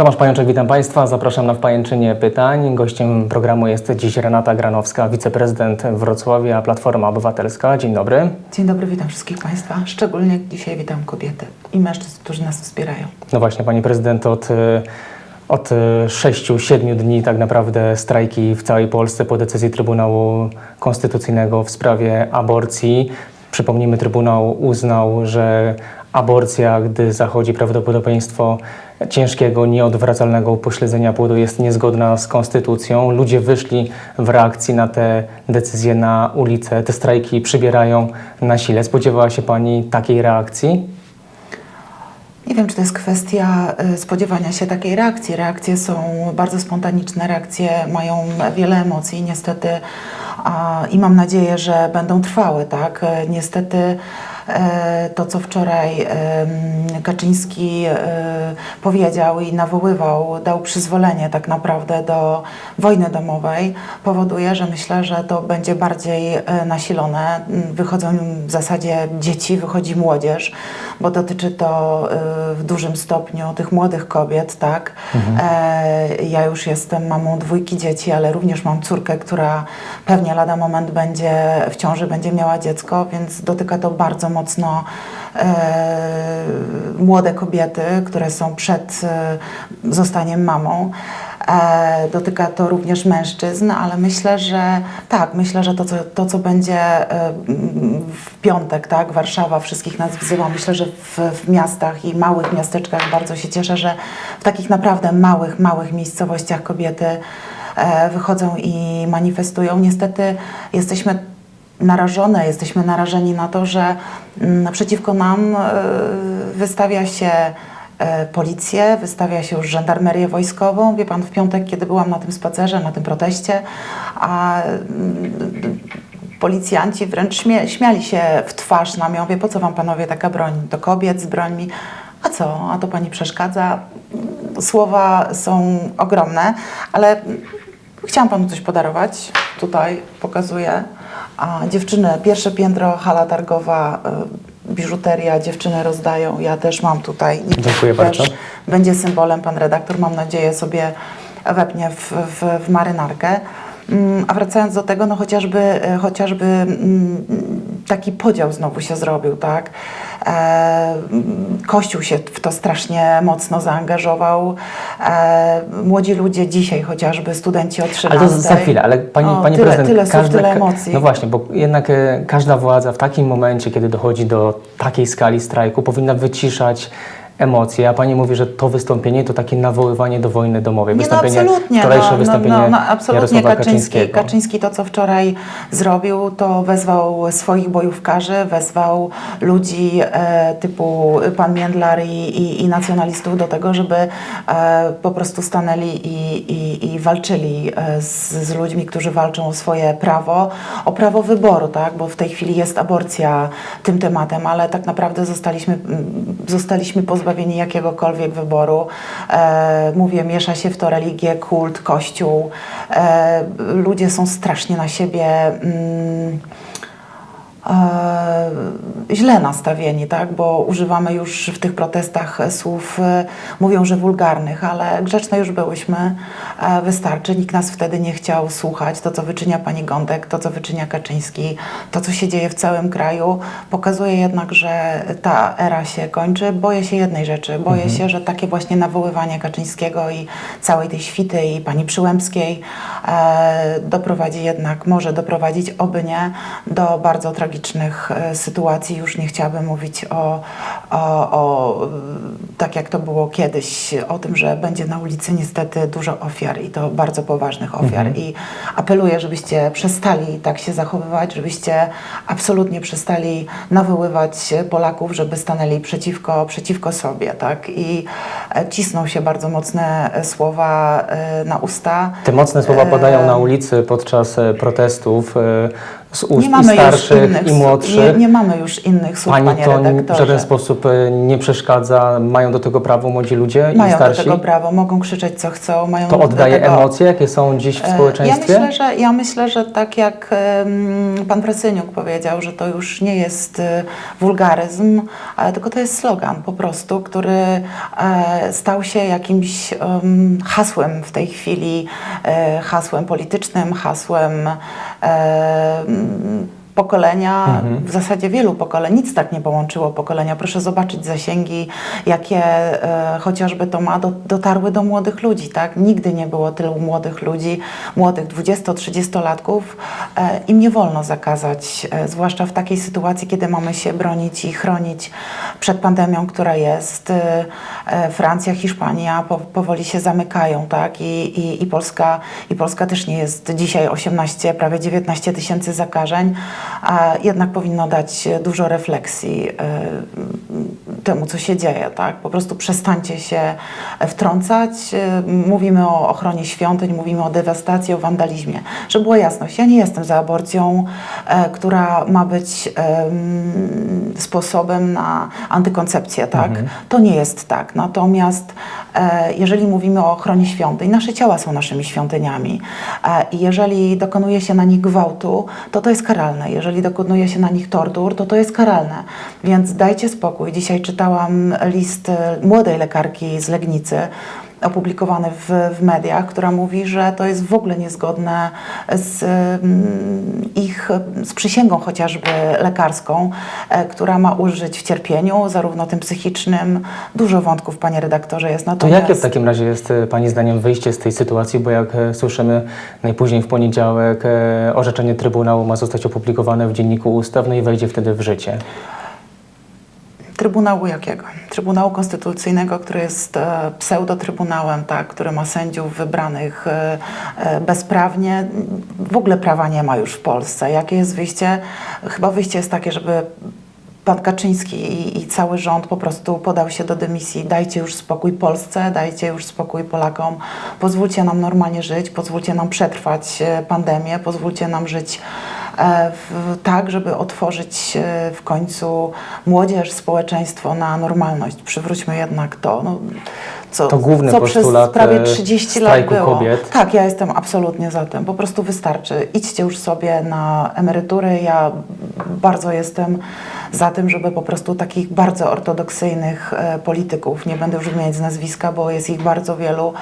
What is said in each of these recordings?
Tomasz Pajączek, witam Państwa. Zapraszam na Wpajęczynie Pytań. Gościem programu jest dziś Renata Granowska, wiceprezydent Wrocławia, Platforma Obywatelska. Dzień dobry. Dzień dobry, witam wszystkich Państwa. Szczególnie dzisiaj witam kobiety i mężczyzn, którzy nas wspierają. No właśnie, Pani Prezydent, od, od 6-7 dni tak naprawdę strajki w całej Polsce po decyzji Trybunału Konstytucyjnego w sprawie aborcji. Przypomnijmy, Trybunał uznał, że aborcja, gdy zachodzi prawdopodobieństwo ciężkiego, nieodwracalnego upośledzenia płodu jest niezgodna z konstytucją. Ludzie wyszli w reakcji na te decyzje na ulicę. Te strajki przybierają na sile. Spodziewała się Pani takiej reakcji? Nie wiem, czy to jest kwestia y, spodziewania się takiej reakcji. Reakcje są bardzo spontaniczne, reakcje mają wiele emocji, niestety, i mam nadzieję, że będą trwały, tak? E, Niestety to, co wczoraj Kaczyński e, powiedział i nawoływał, dał przyzwolenie tak naprawdę do wojny domowej, powoduje, że myślę, że to będzie bardziej e, nasilone. M, Wychodzą w zasadzie dzieci, wychodzi młodzież, bo dotyczy to e, w dużym stopniu tych młodych kobiet, tak? E, ja już jestem mamą dwójki dzieci, ale również mam córkę, która pewnie lada moment będzie w ciąży, będzie miała dziecko, więc dotyka to bardzo mocno e, młode kobiety, które są przed e, zostaniem mamą. E, dotyka to również mężczyzn, ale myślę, że tak, myślę, że to, co, to, co będzie e, w piątek, tak, Warszawa wszystkich nas wzywa, myślę, że w, w miastach i małych miasteczkach bardzo się cieszę, że w takich naprawdę małych, małych miejscowościach kobiety e, wychodzą i manifestują. Niestety jesteśmy narażone, jesteśmy narażeni na to, że mm, naprzeciwko nam wystawia się policję, wystawia się już żandarmerię wojskową. Wie pan, w piątek, kiedy byłam na tym spacerze, na tym proteście, a mm, policjanci wręcz śmiali się w twarz nam. Ja mówię, po co wam panowie taka broń? Do kobiet z brońmi. A co? A to pani przeszkadza? Słowa są ogromne, ale chciałam panu coś podarować. Tutaj pokazuję. A dziewczyny, pierwsze piętro, hala targowa, y, biżuteria, dziewczyny rozdają. Ja też mam tutaj. Dziękuję też bardzo. Będzie symbolem pan redaktor, mam nadzieję, sobie wepnie w, w, w marynarkę. Mm, A wracając do tego, no chociażby, e, chociażby mm, taki podział znowu się zrobił, tak? E, Kościół się w to strasznie mocno zaangażował. E, młodzi ludzie dzisiaj chociażby, studenci o 13. Ale to za chwilę, ale pani, O, pani tyle, prezydent, tyle słów, każda, tyle emocji. No właśnie, bo jednak e, każda władza w takim momencie, kiedy dochodzi do takiej skali strajku, powinna wyciszać emocje, a pani mówi, że to wystąpienie to takie nawoływanie do wojny domowej. Nie, no wystąpienie, absolutnie. wczorajsze no, wystąpienie no, no, no, absolutnie Kaczyński. Kaczyński to, co wczoraj zrobił, to wezwał swoich bojówkarzy, wezwał ludzi e, typu pan Międlar i, i, i nacjonalistów do tego, żeby e, po prostu stanęli i, i, i walczyli e, z, z ludźmi, którzy walczą o swoje prawo, o prawo wyboru, tak? bo w tej chwili jest aborcja tym tematem, ale tak naprawdę zostaliśmy, mm, zostaliśmy pozbawieni jakiegokolwiek wyboru. E, mówię, miesza się w to religię, kult, kościół. E, ludzie są strasznie na siebie. Mm, źle nastawieni, tak? bo używamy już w tych protestach słów, e, mówią, że wulgarnych, ale grzeczne już byłyśmy, e, wystarczy. Nikt nas wtedy nie chciał słuchać. To, co wyczynia pani Gądek, to, co wyczynia Kaczyński, to, co się dzieje w całym kraju, pokazuje jednak, że ta era się kończy. Boję się jednej rzeczy. Boję się, że takie właśnie nawoływanie Kaczyńskiego i całej tej świty i pani Przyłębskiej e, doprowadzi jednak, może doprowadzić, oby nie, do bardzo tragicznych e, sytuacji. Już nie chciałabym mówić o, o, o, tak jak to było kiedyś, o tym, że będzie na ulicy niestety dużo ofiar i to bardzo poważnych ofiar. I apeluję, żebyście przestali tak się zachowywać, żebyście absolutnie przestali nawoływać Polaków, żeby stanęli przeciwko, przeciwko sobie, tak? I e, cisną się bardzo mocne e, słowa na usta. Te mocne słowa padają na ulicy podczas protestów. Z ust Nie mamy i już starszych innych i młodszych. Nie, nie mamy już innych słów, Pani panie to n- w redaktorze. żaden sposób e, nie przeszkadza, mają do tego prawo młodzi ludzie i Mają do starsi? tego prawo, mogą krzyczeć co chcą, mają To oddaje tego... emocje, jakie są dziś w E, społeczeństwie? Ja myślę, że, ja myślę, że tak jak pan Presyniuk powiedział, że to już nie jest e, wulgaryzm, ale tylko to jest slogan po prostu, który stał się jakimś em, hasłem w tej chwili, hasłem politycznym, hasłem e, m, pokolenia, Mhm. w zasadzie wielu pokoleń, nic tak nie połączyło pokolenia. Proszę zobaczyć zasięgi, jakie e, chociażby to ma, do, dotarły do młodych ludzi, tak? Nigdy nie było tylu młodych ludzi, młodych 20-30-latków. E, Im nie wolno zakazać, e, zwłaszcza w takiej sytuacji, kiedy mamy się bronić i chronić przed pandemią, która jest. E, e, Francja, Hiszpania po, powoli się zamykają, tak? I, i, i, Polska, I Polska też nie jest dzisiaj 18, prawie 19 tysięcy zakażeń, a jednak powinno dać dużo refleksji e, temu, co się dzieje, tak? Po prostu przestańcie się wtrącać. E, Mówimy o ochronie świątyń, mówimy o dewastacji, o wandalizmie. Żeby była jasność, ja nie jestem za aborcją, e, która ma być em, sposobem na antykoncepcję, tak? To nie jest tak. Natomiast jeżeli mówimy o ochronie świątyń, nasze ciała są naszymi świątyniami i jeżeli dokonuje się na nich gwałtu, to to jest karalne. Jeżeli dokonuje się na nich tortur, to to jest karalne. Więc dajcie spokój. Dzisiaj czytałam list e, młodej lekarki z Legnicy, opublikowany w, w mediach, która mówi, że to jest w ogóle niezgodne z mm, ich, z przysięgą chociażby lekarską, e, która ma ulżyć w cierpieniu, zarówno tym psychicznym. Dużo wątków, panie redaktorze, jest. To Natomiast jakie w takim razie jest e, Pani zdaniem wyjście z tej sytuacji, bo jak e, słyszymy najpóźniej w poniedziałek orzeczenie Trybunału ma zostać opublikowane w Dzienniku Ustaw, no i wejdzie wtedy w życie. Trybunału jakiego? Trybunału Konstytucyjnego, który jest e, pseudotrybunałem, tak, który ma sędziów wybranych e, e, bezprawnie. W ogóle prawa nie ma już w Polsce. Jakie jest wyjście? Chyba wyjście jest takie, żeby pan Kaczyński i, i cały rząd po prostu podał się do dymisji. Dajcie już spokój Polsce, dajcie już spokój Polakom. Pozwólcie nam normalnie żyć, pozwólcie nam przetrwać pandemię, pozwólcie nam żyć w, tak, żeby otworzyć e, w końcu młodzież, społeczeństwo na normalność. Przywróćmy jednak to, no, co, To główny co przez postulat, prawie e, 30 lat było. kobiet. Tak, ja jestem absolutnie za tym. Po prostu wystarczy. Idźcie już sobie na emerytury. Ja bardzo jestem za tym, żeby po prostu takich bardzo ortodoksyjnych e, polityków, nie będę już wymieniać z nazwiska, bo jest ich bardzo wielu,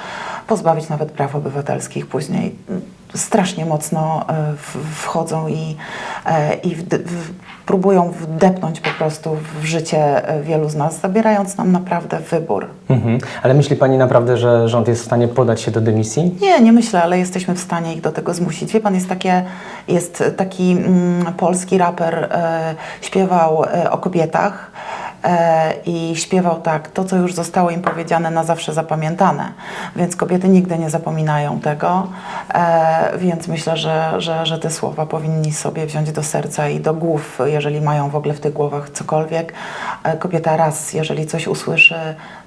pozbawić nawet praw obywatelskich później. Strasznie mocno e, w- wchodzą i, e, i wd- w, próbują wdepnąć po prostu w życie e, wielu z nas, zabierając nam naprawdę wybór. Mhm. Ale myśli Pani naprawdę, że rząd jest w stanie podać się do dymisji? Nie, nie myślę, ale jesteśmy w stanie ich do tego zmusić. Wie pan, jest, takie, jest taki mm, polski raper, e, śpiewał e, o kobietach i śpiewał tak, to co już zostało im powiedziane na zawsze zapamiętane. Więc kobiety nigdy nie zapominają tego, e, więc myślę, że, że, że te słowa powinni sobie wziąć do serca i do głów, jeżeli mają w ogóle w tych głowach cokolwiek. E, kobieta raz, jeżeli coś usłyszy,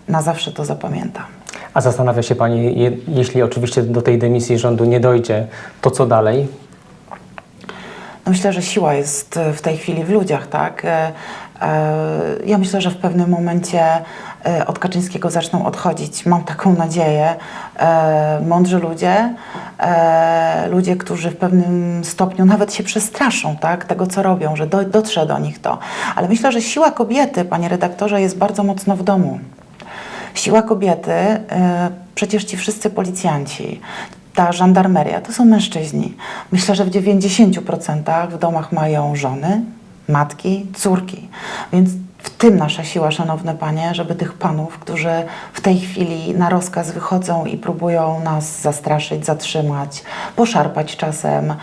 na zawsze to zapamięta. A zastanawia się Pani, je, jeśli oczywiście do tej dymisji rządu nie dojdzie, to co dalej? Myślę, że siła jest e, w tej chwili w ludziach, tak? E, e, Ja myślę, że w pewnym momencie od Kaczyńskiego zaczną odchodzić. Mam taką nadzieję. Mądrzy ludzie, ludzie, którzy w pewnym stopniu nawet się przestraszą, tak? Tego, co robią, że do, dotrze do nich to. Ale myślę, że siła kobiety, panie redaktorze, jest bardzo mocno w domu. Siła kobiety, przecież ci wszyscy policjanci, ta żandarmeria, to są mężczyźni. Myślę, że w 90% w domach mają żony, matki, córki. Więc w tym nasza siła, szanowne panie, żeby tych panów, którzy w tej chwili na rozkaz wychodzą i próbują nas zastraszyć, zatrzymać, poszarpać czasem,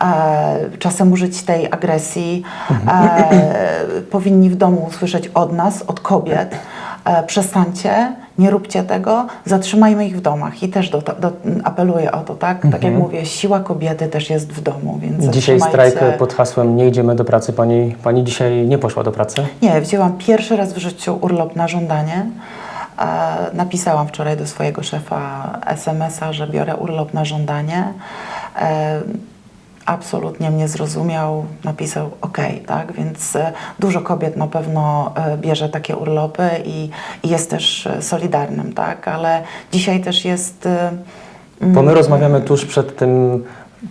e, czasem użyć tej agresji, e, powinni w domu usłyszeć od nas, od kobiet, e, przestańcie, nie róbcie tego, zatrzymajmy ich w domach. I też do, do, apeluję o to, tak? Tak jak mówię, siła kobiety też jest w domu, więc Dzisiaj strajk pod hasłem nie idziemy do pracy. Pani, pani dzisiaj nie poszła do pracy? Nie, wzięłam pierwszy raz w życiu urlop na żądanie. E, napisałam wczoraj do swojego szefa SMS-a, że biorę urlop na żądanie. E, absolutnie mnie zrozumiał, napisał OK, tak? Więc e, dużo kobiet na pewno e, bierze takie urlopy i, jest też e, solidarnym, tak? Ale dzisiaj też jest. e, Bo my rozmawiamy tuż przed tym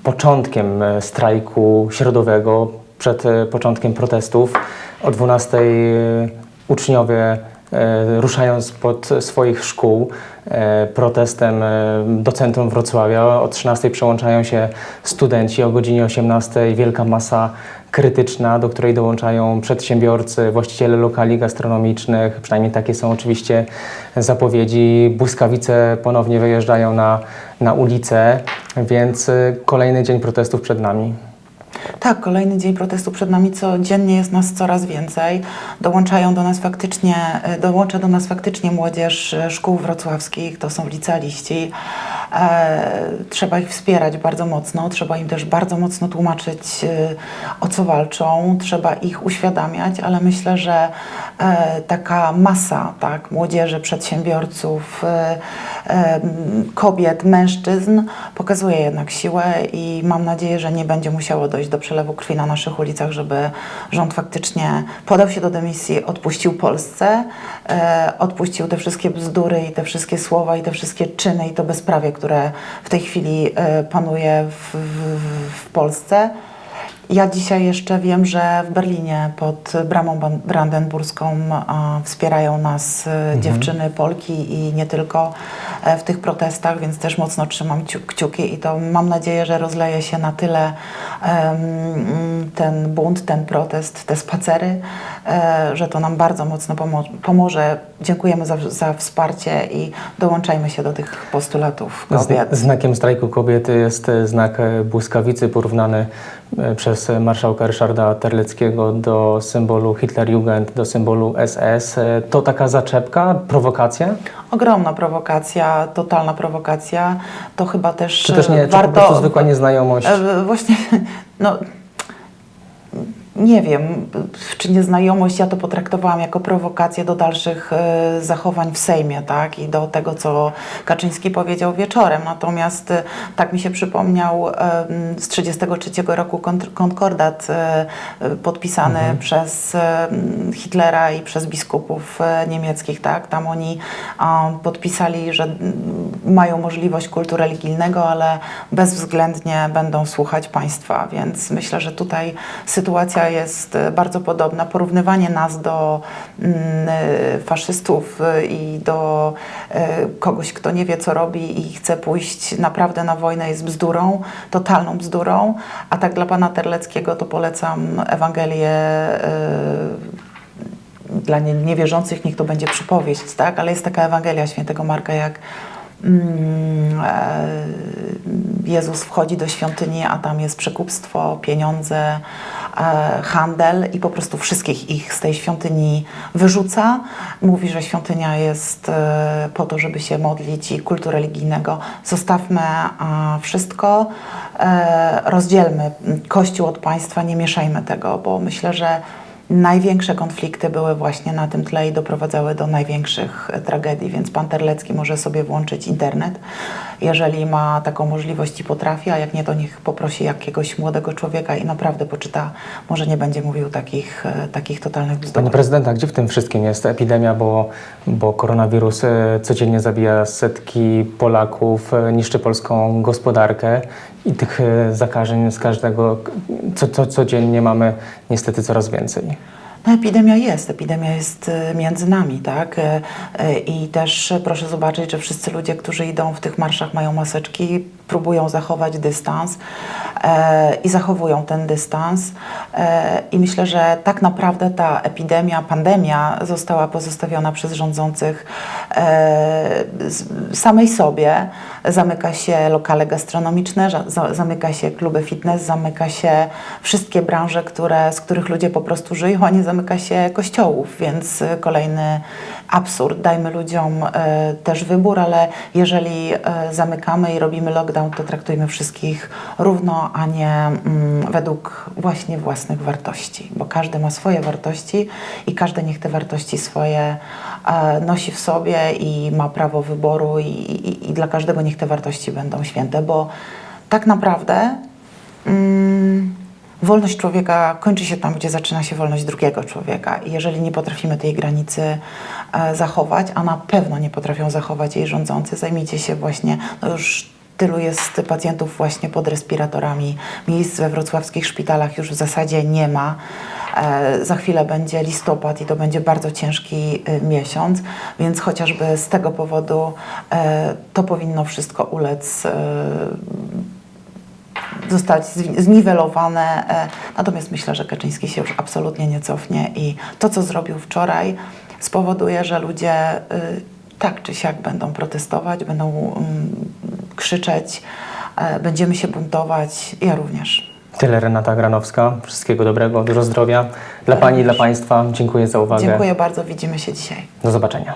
początkiem strajku środowego, przed początkiem protestów. O 12 uczniowie e, ruszają spod swoich szkół e, protestem e, do centrum Wrocławia. O 13 przełączają się studenci, o godzinie 18 wielka masa krytyczna, do której dołączają przedsiębiorcy, właściciele lokali gastronomicznych, przynajmniej takie są oczywiście zapowiedzi. Błyskawice ponownie wyjeżdżają na, na ulicę, więc kolejny dzień protestów przed nami. Tak, kolejny dzień protestu przed nami, codziennie jest nas coraz więcej. Dołączają do nas faktycznie, e, dołącza do nas faktycznie młodzież e, szkół wrocławskich, to są licealiści. E, trzeba ich wspierać bardzo mocno, trzeba im też bardzo mocno tłumaczyć, e, o co walczą, trzeba ich uświadamiać, ale myślę, że e, taka masa tak, młodzieży, przedsiębiorców, kobiet, mężczyzn pokazuje jednak siłę i mam nadzieję, że nie będzie musiało dojść do przelewu krwi na naszych ulicach, żeby rząd faktycznie podał się do dymisji, odpuścił Polsce, odpuścił te wszystkie bzdury i te wszystkie słowa i te wszystkie czyny i to bezprawie, które w tej chwili e, panuje w, w, w Polsce. Ja dzisiaj jeszcze wiem, że w Berlinie pod bramą brandenburską wspierają nas e, dziewczyny Polki i nie tylko e, w tych protestach, więc też mocno trzymam ciu- kciuki i to mam nadzieję, że rozleje się na tyle ten bunt, ten protest, te spacery, że to nam bardzo mocno pomo- pomoże. Dziękujemy za, za wsparcie i dołączajmy się do tych postulatów kobiet. Zna- Znakiem strajku kobiety jest e, znak e, błyskawicy porównany e, przez e, marszałka Ryszarda Terleckiego do symbolu Hitlerjugend, do symbolu SS. E, To taka zaczepka, prowokacja? Ogromna prowokacja, totalna prowokacja. To chyba też, Czy też nie, e, czy po prostu zwykła nieznajomość? E, Właśnie, no nie wiem, czy nieznajomość, ja to potraktowałam jako prowokację do dalszych e, zachowań w Sejmie, tak, i do tego, co Kaczyński powiedział wieczorem. Natomiast e, tak mi się przypomniał z 33 roku konkordat e, podpisany przez e, Hitlera i przez biskupów niemieckich, tak, tam oni podpisali, że mają możliwość kultu religijnego, ale bezwzględnie będą słuchać państwa, więc myślę, że tutaj sytuacja jest bardzo podobna. Porównywanie nas do mm, faszystów e, i do e, kogoś, kto nie wie, co robi i chce pójść naprawdę na wojnę jest bzdurą, totalną bzdurą, a tak dla pana Terleckiego to polecam Ewangelię e, dla nie- niewierzących niech to będzie przypowieść, tak? Ale jest taka Ewangelia świętego Marka, jak Jezus wchodzi do świątyni, a tam jest przekupstwo, pieniądze, e, handel i po prostu wszystkich ich z tej świątyni wyrzuca. Mówi, że świątynia jest e, po to, żeby się modlić i kultu religijnego. Zostawmy wszystko, e, rozdzielmy Kościół od państwa, nie mieszajmy tego, bo myślę, że Największe konflikty były właśnie na tym tle i doprowadzały do największych e, tragedii, więc pan Terlecki może sobie włączyć internet, jeżeli ma taką możliwość i potrafi, a jak nie, to niech poprosi jakiegoś młodego człowieka i naprawdę poczyta, może nie będzie mówił takich, e, takich totalnych bzdur. Pani prezydenta, gdzie w tym wszystkim jest epidemia, bo, bo koronawirus e, codziennie zabija setki Polaków, niszczy polską gospodarkę i tych e, zakażeń z każdego, co, co, codziennie mamy niestety coraz więcej. No, epidemia jest, epidemia jest e, między nami, tak? E, I też proszę zobaczyć, że wszyscy ludzie, którzy idą w tych marszach, mają maseczki, próbują zachować dystans i zachowują ten dystans. I myślę, że tak naprawdę ta epidemia, pandemia została pozostawiona przez rządzących samej sobie. Zamyka się lokale gastronomiczne, zamyka się kluby fitness, zamyka się wszystkie branże, które, z których ludzie po prostu żyją, a nie zamyka się kościołów, więc y, kolejny absurd. Dajmy ludziom e, też wybór, ale jeżeli e, zamykamy i robimy lockdown, to traktujmy wszystkich równo, a nie mm, według właśnie własnych wartości, bo każdy ma swoje wartości i każdy niech te wartości swoje nosi w sobie i ma prawo wyboru i, i, i dla każdego niech te wartości będą święte, bo tak naprawdę mm, wolność człowieka kończy się tam, gdzie zaczyna się wolność drugiego człowieka. I jeżeli nie potrafimy tej granicy e, zachować, a na pewno nie potrafią zachować jej rządzący, zajmijcie się właśnie, no już tylu jest pacjentów właśnie pod respiratorami. Miejsc we wrocławskich szpitalach już w zasadzie nie ma. E, Za chwilę będzie listopad i to będzie bardzo ciężki y, miesiąc, więc chociażby z tego powodu e, to powinno wszystko ulec, e, zostać zniwelowane. e, Natomiast myślę, że Kaczyński się już absolutnie nie cofnie i to, co zrobił wczoraj, spowoduje, że ludzie y, tak czy siak będą protestować, będą mm, krzyczeć, e, będziemy się buntować. Ja również. Tyle Renata Granowska. Wszystkiego dobrego, dużo zdrowia. Dla Pani i dla Państwa dziękuję za uwagę. Dziękuję bardzo, widzimy się dzisiaj. Do zobaczenia.